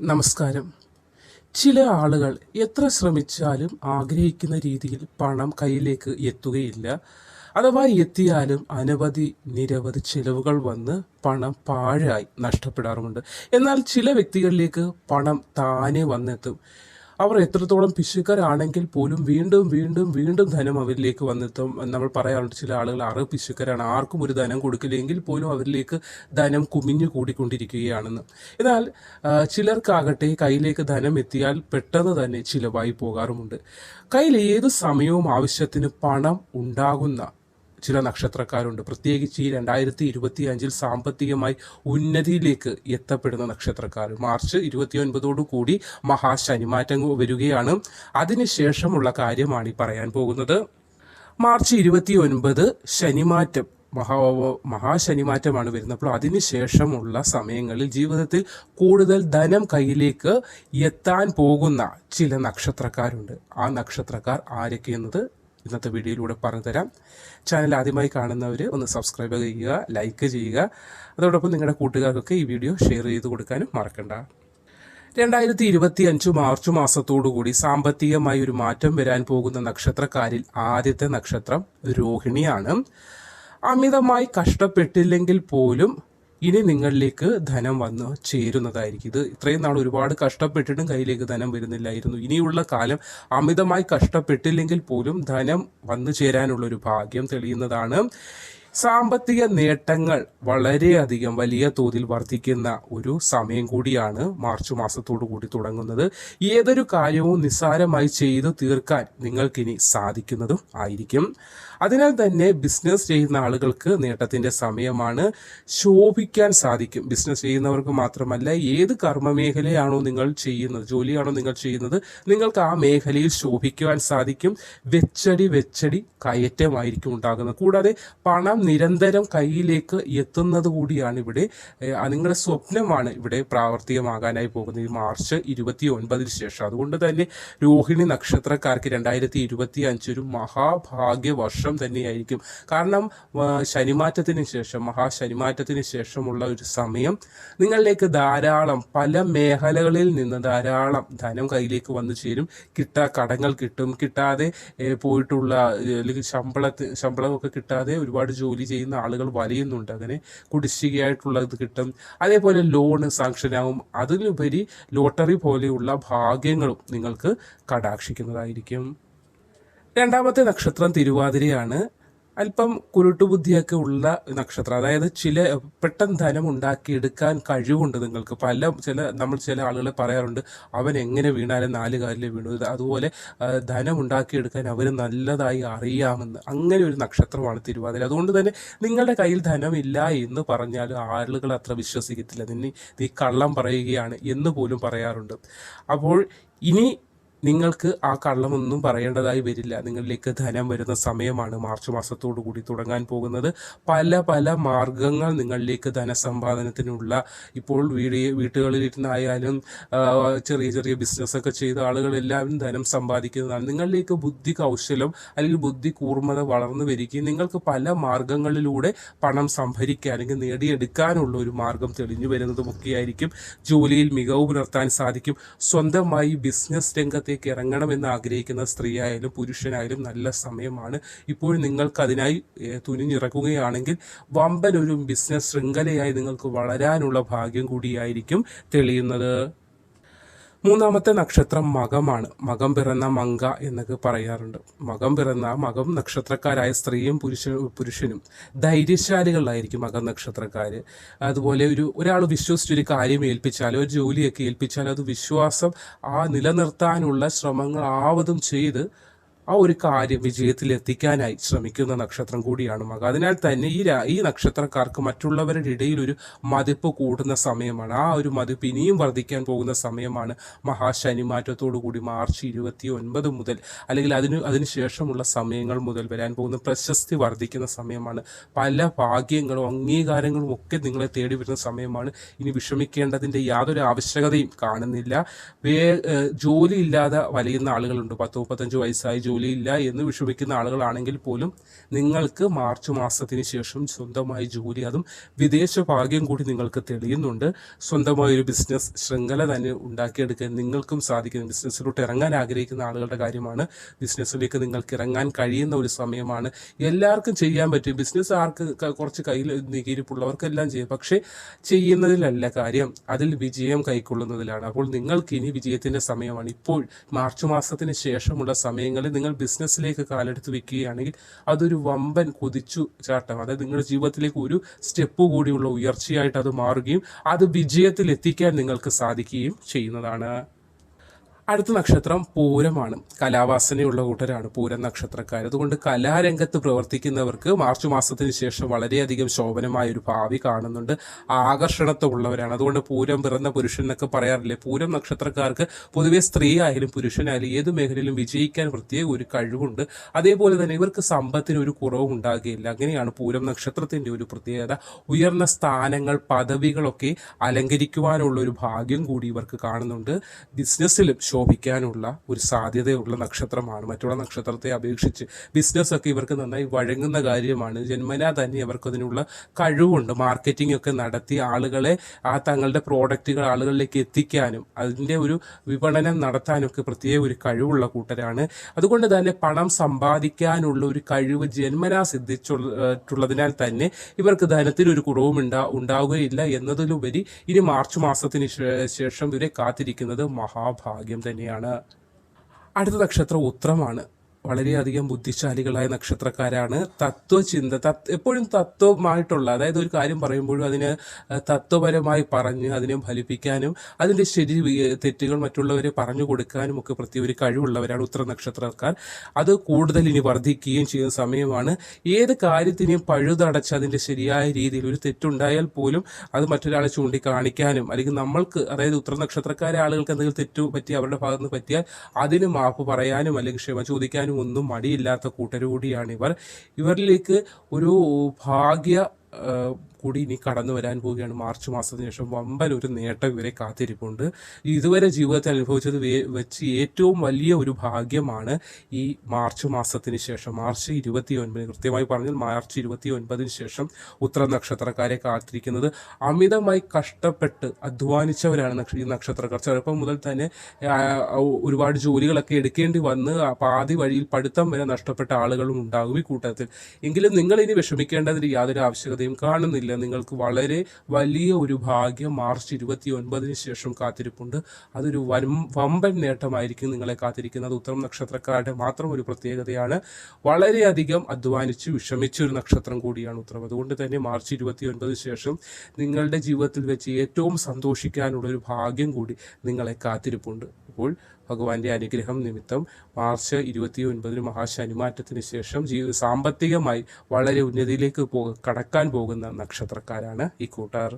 നമസ്കാരം. ചില ആളുകൾ എത്ര ശ്രമിച്ചാലും ആഗ്രഹിക്കുന്ന രീതിയിൽ പണം കയ്യിലേക്ക് എത്തുകയില്ല. അഥവാ എത്തിയാലും അനവധി നിരവധി ചിലവുകൾ വന്ന് പണം പാഴായി നഷ്ടപ്പെടാറുമുണ്ട്. എന്നാൽ ചില വ്യക്തികളിലേക്ക് പണം താനെ വന്നെത്തും. അവർ എത്രത്തോളം പിശുക്കരാണെങ്കിൽ പോലും വീണ്ടും വീണ്ടും വീണ്ടും ധനം അവരിലേക്ക് വന്നെത്തും നമ്മൾ പറയാറുണ്ട്. ചില ആളുകൾ ആറ് പിശുക്കരാണ്. ആർക്കും ഒരു ധനം കൊടുക്കില്ലെങ്കിൽ പോലും അവരിലേക്ക് ധനം കുമിഞ്ഞു കൂടിക്കൊണ്ടിരിക്കുകയാണെന്ന്. എന്നാൽ ചിലർക്കാകട്ടെ കയ്യിലേക്ക് ധനം എത്തിയാൽ പെട്ടെന്ന് തന്നെ ചിലവായി പോകാറുമുണ്ട്. കയ്യിൽ ഏത് സമയവും ആവശ്യത്തിന് പണം ഉണ്ടാകുന്ന ചില നക്ഷത്രക്കാരുണ്ട്. പ്രത്യേകിച്ച് ഈ രണ്ടായിരത്തി ഇരുപത്തി അഞ്ചിൽ സാമ്പത്തികമായി ഉന്നതിയിലേക്ക് എത്തപ്പെടുന്ന നക്ഷത്രക്കാർ. മാർച്ച് ഇരുപത്തി ഒൻപതോടു കൂടി മഹാശനിമാറ്റം വരികയാണ്. അതിനുശേഷമുള്ള കാര്യമാണ് ഈ പറയാൻ പോകുന്നത്. മാർച്ച് ഇരുപത്തി ഒൻപത് ശനിമാറ്റം. മഹാ മഹാശനിമാറ്റമാണ് വരുന്നത്. അപ്പോൾ അതിനുശേഷമുള്ള സമയങ്ങളിൽ ജീവിതത്തിൽ കൂടുതൽ ധനം കയ്യിലേക്ക് എത്താൻ പോകുന്ന ചില നക്ഷത്രക്കാരുണ്ട്. ആ നക്ഷത്രക്കാർ ആരൊക്കെയെന്നത്? ഇന്നത്തെ വീഡിയോയിലൂടെ പറഞ്ഞുതരാം ചാനൽ ആദ്യമായി കാണുന്നവർ ഒന്ന് സബ്സ്ക്രൈബ് ചെയ്യുക ലൈക്ക് ചെയ്യുക. അതോടൊപ്പം നിങ്ങളുടെ കൂട്ടുകാർക്കൊക്കെ ഈ വീഡിയോ ഷെയർ ചെയ്ത് കൊടുക്കാനും മറക്കണ്ട. രണ്ടായിരത്തി ഇരുപത്തി അഞ്ച് മാർച്ച് മാസത്തോടുകൂടി സാമ്പത്തികമായി ഒരു മാറ്റം വരാൻ പോകുന്ന നക്ഷത്രക്കാരിൽ ആദ്യത്തെ നക്ഷത്രം രോഹിണിയാണ്. അമിതമായി കഷ്ടപ്പെട്ടില്ലെങ്കിൽ പോലും ഇനി നിങ്ങളിലേക്ക് ധനം വന്ന് ചേരുന്നതായിരിക്കും. ഇത് ഇത്രയും നാൾ ഒരുപാട് കഷ്ടപ്പെട്ടിട്ടും കയ്യിലേക്ക് ധനം വരുന്നില്ലായിരുന്നു. ഇനിയുള്ള കാലം അമിതമായി കഷ്ടപ്പെട്ടില്ലെങ്കിൽ പോലും ധനം വന്നു ചേരാനുള്ള ഒരു ഭാഗ്യം തെളിയുന്നതാണ്. സാമ്പത്തിക നേട്ടങ്ങൾ വളരെയധികം വലിയ തോതിൽ വർദ്ധിക്കുന്ന ഒരു സമയം കൂടിയാണ് മാർച്ച് മാസത്തോടു കൂടി തുടങ്ങുന്നത്. ഏതൊരു കാര്യവും നിസ്സാരമായി ചെയ്ത് തീർക്കാൻ നിങ്ങൾക്കിനി സാധിക്കുന്നതും ആയിരിക്കും. അതിനാൽ തന്നെ ബിസിനസ് ചെയ്യുന്ന ആളുകൾക്ക് നേട്ടത്തിന്റെ സമയമാണ്. ശോഭിക്കാൻ സാധിക്കും. ബിസിനസ് ചെയ്യുന്നവർക്ക് മാത്രമല്ല ഏത് കർമ്മമേഖലയാണോ നിങ്ങൾ ചെയ്യുന്നത് ജോലിയാണോ നിങ്ങൾ ചെയ്യുന്നത് നിങ്ങൾക്ക് ആ മേഖലയിൽ ശോഭിക്കുവാൻ സാധിക്കും. വെച്ചടി വെച്ചടി കയറ്റമായിരിക്കും ഉണ്ടാകുന്നത്. കൂടാതെ പണം നിരന്തരം കയ്യിലേക്ക് എത്തുന്നത് കൂടിയാണ് ഇവിടെ. നിങ്ങളുടെ സ്വപ്നമാണ് ഇവിടെ പ്രാവർത്തികമാകാനായി പോകുന്നത്. ഈ മാർച്ച് ഇരുപത്തി ഒൻപതിന് ശേഷം. അതുകൊണ്ട് തന്നെ രോഹിണി നക്ഷത്രക്കാർക്ക് രണ്ടായിരത്തി ഇരുപത്തി അഞ്ച് ഒരു മഹാഭാഗ്യ വർഷം തന്നെയായിരിക്കും. കാരണം ശനിമാറ്റത്തിന് ശേഷം മഹാശനിമാറ്റത്തിന് ശേഷമുള്ള ഒരു സമയം നിങ്ങളിലേക്ക് ധാരാളം പല മേഖലകളിൽ നിന്ന് ധാരാളം ധനം കയ്യിലേക്ക് വന്നു ചേരും. കിട്ടാ കടങ്ങൾ കിട്ടും. കിട്ടാതെ പോയിട്ടുള്ള അല്ലെങ്കിൽ ശമ്പളത്തിൽ ശമ്പളമൊക്കെ കിട്ടാതെ ഒരുപാട് ജോലി ചെയ്യുന്ന ആളുകൾ വലയുന്നുണ്ട് അങ്ങനെ കുടിശ്ശികയായിട്ടുള്ളത് കിട്ടും. അതേപോലെ ലോണ് സാങ്ഷനാവും അതിലുപരി ലോട്ടറി പോലെയുള്ള ഭാഗ്യങ്ങളും നിങ്ങൾക്ക് കടാക്ഷിക്കുന്നതായിരിക്കും. രണ്ടാമത്തെ നക്ഷത്രം തിരുവാതിരയാണ്. അല്പം കുരുട്ടുബുദ്ധിയൊക്കെ ഉള്ള നക്ഷത്രം. അതായത് ചില പെട്ടെന്ന് ധനം ഉണ്ടാക്കിയെടുക്കാൻ കഴിവുണ്ട് നിങ്ങൾക്ക്. പല ചില നമ്മൾ ചില ആളുകളെ പറയാറുണ്ട് അവൻ എങ്ങനെ വീണാലും നാല് കാലിൽ വീണു. അതുപോലെ ധനം ഉണ്ടാക്കിയെടുക്കാൻ അവന് നല്ലതായി അറിയാമെന്ന് അങ്ങനെ ഒരു നക്ഷത്രമാണ് തിരുവാതിര. അതുകൊണ്ട് തന്നെ നിങ്ങളുടെ കയ്യിൽ ധനമില്ല എന്ന് പറഞ്ഞാൽ ആളുകൾ അത്ര വിശ്വസിക്കത്തില്ല. നിന്നെ നീ കള്ളം പറയുകയാണ് എന്ന് പോലും പറയാറുണ്ട്. അപ്പോൾ ഇനി നിങ്ങൾക്ക് ആ കള്ളമൊന്നും പറയേണ്ടതായി വരില്ല. നിങ്ങളിലേക്ക് ധനം വരുന്ന സമയമാണ് മാർച്ച് മാസത്തോടു കൂടി തുടങ്ങാൻ പോകുന്നത്. പല പല മാർഗങ്ങൾ നിങ്ങളിലേക്ക് ധനസമ്പാദനത്തിനുള്ള ഇപ്പോൾ വീട് വീട്ടുകളിലിരുന്നായാലും ചെറിയ ചെറിയ ബിസിനസ്സൊക്കെ ചെയ്ത ആളുകളെല്ലാവരും ധനം സമ്പാദിക്കുന്നതാണ്. നിങ്ങളിലേക്ക് ബുദ്ധി കൗശലം അല്ലെങ്കിൽ ബുദ്ധി കൂർമ്മത വളർന്നു വരികയും നിങ്ങൾക്ക് പല മാർഗങ്ങളിലൂടെ പണം സംഭരിക്കാൻ അല്ലെങ്കിൽ നേടിയെടുക്കാനുള്ള ഒരു മാർഗം തെളിഞ്ഞു വരുന്നതുമൊക്കെയായിരിക്കും. ജോലിയിൽ മികവ് പുലർത്താൻ സാധിക്കും. സ്വന്തമായി ബിസിനസ് രംഗത്തേക്ക് ഇറങ്ങണമെന്ന് ആഗ്രഹിക്കുന്ന സ്ത്രീയായാലും പുരുഷനായാലും നല്ല സമയമാണ്. ഇപ്പോൾ നിങ്ങൾക്ക് അതിനായി തുനിഞ്ഞിറക്കുകയാണെങ്കിൽ വമ്പൻ ഒരു ബിസിനസ് ശൃംഖലയായി നിങ്ങൾക്ക് വളരാനുള്ള ഭാഗ്യം കൂടിയായിരിക്കും തെളിയുന്നത്. മൂന്നാമത്തെ നക്ഷത്രം മകമാണ്. മകം പിറന്ന മങ്ക എന്നൊക്കെ പറയാറുണ്ട്. മകം പിറന്ന മകം നക്ഷത്രക്കാരായ സ്ത്രീയും പുരുഷ പുരുഷനും ധൈര്യശാലികളായിരിക്കും മകം നക്ഷത്രക്കാര്. അതുപോലെ ഒരു ഒരാൾ വിശ്വസിച്ചൊരു കാര്യം ഏൽപ്പിച്ചാലോ ഒരു ജോലിയൊക്കെ ഏൽപ്പിച്ചാലോ അത് വിശ്വാസം ആ നിലനിർത്താനുള്ള ശ്രമങ്ങൾ ആവതും ചെയ്ത് ആ ഒരു കാര്യം വിജയത്തിൽ എത്തിക്കാനായി ശ്രമിക്കുന്ന നക്ഷത്രം കൂടിയാണ് മക. അതിനാൽ തന്നെ ഈ ഈ നക്ഷത്രക്കാർക്ക് മറ്റുള്ളവരുടെ ഇടയിൽ ഒരു മതിപ്പ് കൂടുന്ന സമയമാണ്. ആ ഒരു മതിപ്പ് ഇനിയും വർദ്ധിക്കാൻ പോകുന്ന സമയമാണ് മഹാശനി മഹാശനിമാറ്റത്തോടു കൂടി മാർച്ച് ഇരുപത്തി ഒൻപത് മുതൽ അല്ലെങ്കിൽ അതിന് അതിനുശേഷമുള്ള സമയങ്ങൾ മുതൽ വരാൻ പോകുന്ന പ്രശസ്തി വർദ്ധിക്കുന്ന സമയമാണ്. പല ഭാഗ്യങ്ങളും അംഗീകാരങ്ങളും ഒക്കെ നിങ്ങളെ തേടി വരുന്ന സമയമാണ്. ഇനി വിഷമിക്കേണ്ടതിന്റെ യാതൊരു ആവശ്യകതയും കാണുന്നില്ല. വേ ജോലിയില്ലാതെ വലയുന്ന ആളുകളുണ്ട്. പത്ത് മുപ്പത്തഞ്ച് വയസ്സായി ജോലി ജോലിയില്ല എന്ന് വിഷമിക്കുന്ന ആളുകളാണെങ്കിൽ പോലും നിങ്ങൾക്ക് മാർച്ച് മാസത്തിന് ശേഷം സ്വന്തമായി ജോലി അതും വിദേശ ഭാഗ്യം കൂടി നിങ്ങൾക്ക് തെളിയുന്നുണ്ട്. സ്വന്തമായ ഒരു ബിസിനസ് ശൃംഖല തന്നെ ഉണ്ടാക്കിയെടുക്കാൻ നിങ്ങൾക്കും സാധിക്കുന്നു. ബിസിനസ്സിലോട്ട് ഇറങ്ങാൻ ആഗ്രഹിക്കുന്ന ആളുകളുടെ കാര്യമാണ് ബിസിനസ്സിലേക്ക് നിങ്ങൾക്ക് ഇറങ്ങാൻ കഴിയുന്ന ഒരു സമയമാണ്. എല്ലാവർക്കും ചെയ്യാൻ പറ്റും. ബിസിനസ് ആർക്ക് കുറച്ച് കയ്യിൽ നികിരിപ്പുള്ളവർക്കെല്ലാം ചെയ്യും. പക്ഷേ ചെയ്യുന്നതിലല്ല കാര്യം. അതിൽ വിജയം കൈക്കൊള്ളുന്നതിലാണ്. അപ്പോൾ നിങ്ങൾക്ക് ഇനി വിജയത്തിന്റെ സമയമാണ്. ഇപ്പോൾ മാർച്ച് മാസത്തിന് ശേഷമുള്ള സമയങ്ങളിൽ നിങ്ങൾ ബിസിനസ്സിലേക്ക് കാലെടുത്ത് വെക്കുകയാണെങ്കിൽ അതൊരു വമ്പൻ കുതിച്ചു ചാട്ടം. അതായത് നിങ്ങളുടെ ജീവിതത്തിലേക്ക് ഒരു സ്റ്റെപ്പ് കൂടിയുള്ള ഉയർച്ചയായിട്ട് അത് മാറുകയും അത് വിജയത്തിൽ എത്തിക്കാൻ നിങ്ങൾക്ക് സാധിക്കുകയും ചെയ്യുന്നതാണ്. അടുത്ത നക്ഷത്രം പൂരമാണ്. കലാവാസനയുള്ള കൂട്ടരാണ് പൂരം നക്ഷത്രക്കാർ. അതുകൊണ്ട് കലാരംഗത്ത് പ്രവർത്തിക്കുന്നവർക്ക് മാർച്ച് മാസത്തിന് ശേഷം വളരെയധികം ശോഭനമായ ഒരു ഭാവി കാണുന്നുണ്ട്. ആകർഷണത്വമുള്ളവരാണ്. അതുകൊണ്ട് പൂരം പിറന്ന പുരുഷൻ എന്നൊക്കെ പറയാറില്ലേ? പൂരം നക്ഷത്രക്കാർക്ക് പൊതുവെ സ്ത്രീ ആയാലും പുരുഷനായാലും ഏത് മേഖലയിലും വിജയിക്കാൻ പ്രത്യേക ഒരു കഴിവുണ്ട്. അതേപോലെ തന്നെ ഇവർക്ക് സമ്പത്തിന് ഒരു കുറവും ഉണ്ടാകുകയില്ല. അങ്ങനെയാണ് പൂരം നക്ഷത്രത്തിന്റെ ഒരു പ്രത്യേകത. ഉയർന്ന സ്ഥാനങ്ങൾ പദവികളൊക്കെ അലങ്കരിക്കുവാനുള്ള ഒരു ഭാഗ്യം കൂടി ഇവർക്ക് കാണുന്നുണ്ട്. ബിസിനസ്സിലും ശോഭിക്കാനുള്ള ഒരു സാധ്യതയുള്ള നക്ഷത്രമാണ്. മറ്റുള്ള നക്ഷത്രത്തെ അപേക്ഷിച്ച് ബിസിനസ് ഒക്കെ ഇവർക്ക് നന്നായി വഴങ്ങുന്ന കാര്യമാണ്. ജന്മനാ തന്നെ ഇവർക്ക് അതിനുള്ള കഴിവുണ്ട്. മാർക്കറ്റിംഗ് ഒക്കെ നടത്തി ആളുകളെ ആ തങ്ങളുടെ പ്രോഡക്റ്റുകൾ ആളുകളിലേക്ക് എത്തിക്കാനും അതിന്റെ ഒരു വിപണനം നടത്താനൊക്കെ പ്രത്യേക ഒരു കഴിവുള്ള കൂട്ടരാണ്. അതുകൊണ്ട് തന്നെ പണം സമ്പാദിക്കാനുള്ള ഒരു കഴിവ് ജന്മനാ സിദ്ധിച്ചുള്ളതിനാൽ തന്നെ ഇവർക്ക് ധനത്തിനൊരു കുറവും ഉണ്ടാ ഉണ്ടാവുകയില്ല എന്നതിലുപരി ഇനി മാർച്ച് മാസത്തിന് ശേഷം ഇവരെ കാത്തിരിക്കുന്നത് മഹാഭാഗ്യം തന്നെയാണ്. അടുത്ത നക്ഷത്രം ഉത്രമാണ് വളരെയധികം ബുദ്ധിശാലികളായ നക്ഷത്രക്കാരാണ്. തത്വചിന്ത തത് എപ്പോഴും തത്വമായിട്ടുള്ള അതായത് ഒരു കാര്യം പറയുമ്പോഴും അതിന് തത്വപരമായി പറഞ്ഞ് അതിനെ ഫലിപ്പിക്കാനും അതിന്റെ ശരി തെറ്റുകൾ മറ്റുള്ളവരെ പറഞ്ഞു കൊടുക്കാനും ഒക്കെ പ്രത്യേക ഒരു കഴിവുള്ളവരാണ് ഉത്തര നക്ഷത്രക്കാർ. അത് കൂടുതൽ ഇനി വർദ്ധിക്കുകയും ചെയ്യുന്ന സമയമാണ്. ഏത് കാര്യത്തിനെയും പഴുതടച്ച് അതിന്റെ ശരിയായ രീതിയിൽ ഒരു തെറ്റുണ്ടായാൽ പോലും അത് മറ്റൊരാളെ ചൂണ്ടിക്കാണിക്കാനും അല്ലെങ്കിൽ നമ്മൾക്ക് അതായത് ഉത്തര നക്ഷത്രക്കാരെ ആളുകൾക്ക് എന്തെങ്കിലും തെറ്റു പറ്റി അവരുടെ ഭാഗത്ത് പറ്റിയാൽ അതിന് മാപ്പ് പറയാനും അല്ലെങ്കിൽ ക്ഷമ ചോദിക്കാനും ഒന്നും മടിയില്ലാത്ത കൂട്ടരുകൂടിയാണ് ഇവർ. ഇവരിലേക്ക് ഒരു ഭാഗ്യ കൂടി ഇനി കടന്നു വരാൻ പോവുകയാണ്. മാർച്ച് മാസത്തിന് ശേഷം വമ്പൻ ഒരു നേട്ടം ഇവരെ കാത്തിരിപ്പുണ്ട്. ഇതുവരെ ജീവിതത്തിൽ അനുഭവിച്ചത് വെച്ച് ഏറ്റവും വലിയ ഒരു ഭാഗ്യമാണ് ഈ മാർച്ച് മാസത്തിന് ശേഷം. മാർച്ച് ഇരുപത്തി ഒൻപത് കൃത്യമായി പറഞ്ഞാൽ മാർച്ച് ഇരുപത്തി ഒൻപതിന് ശേഷം ഉത്തര നക്ഷത്രക്കാരെ കാത്തിരിക്കുന്നത്. അമിതമായി കഷ്ടപ്പെട്ട് അധ്വാനിച്ചവരാണ് ഈ നക്ഷത്രക്കാർ. ചെറുപ്പം മുതൽ തന്നെ ഒരുപാട് ജോലികളൊക്കെ എടുക്കേണ്ടി വന്ന് പാതി വഴിയിൽ പഠിത്തം വരെ നഷ്ടപ്പെട്ട ആളുകളും ഉണ്ടാകും ഈ കൂട്ടത്തിൽ. എങ്കിലും നിങ്ങൾ ഇനി വിഷമിക്കേണ്ടതിന് യാതൊരു ആവശ്യകതയും കാണുന്നില്ല. നിങ്ങൾക്ക് വളരെ വലിയ ഒരു ഭാഗ്യം മാർച്ച് ഇരുപത്തി ഒൻപതിന് ശേഷം കാത്തിരിപ്പുണ്ട്. അതൊരു വൻ വമ്പൻ നേട്ടമായിരിക്കും നിങ്ങളെ കാത്തിരിക്കുന്നത്. ഉത്തരം നക്ഷത്രക്കാരുടെ മാത്രം ഒരു പ്രത്യേകതയാണ്. വളരെയധികം അധ്വാനിച്ച് വിഷമിച്ച ഒരു നക്ഷത്രം കൂടിയാണ് ഉത്തരം. അതുകൊണ്ട് തന്നെ മാർച്ച് ഇരുപത്തി ഒൻപതിന് ശേഷം നിങ്ങളുടെ ജീവിതത്തിൽ വെച്ച് ഏറ്റവും സന്തോഷിക്കാനുള്ള ഒരു ഭാഗ്യം കൂടി നിങ്ങളെ കാത്തിരിപ്പുണ്ട്. അപ്പോൾ ഭഗവാന്റെ അനുഗ്രഹം നിമിത്തം മാർച്ച് ഇരുപത്തി ഒൻപതിന് മഹാശനിമാറ്റത്തിന് ശേഷം ജീവി സാമ്പത്തികമായി വളരെ ഉന്നതിയിലേക്ക് കടക്കാൻ പോകുന്ന നക്ഷത്രക്കാരാണ് ഈ കൂട്ടാർ.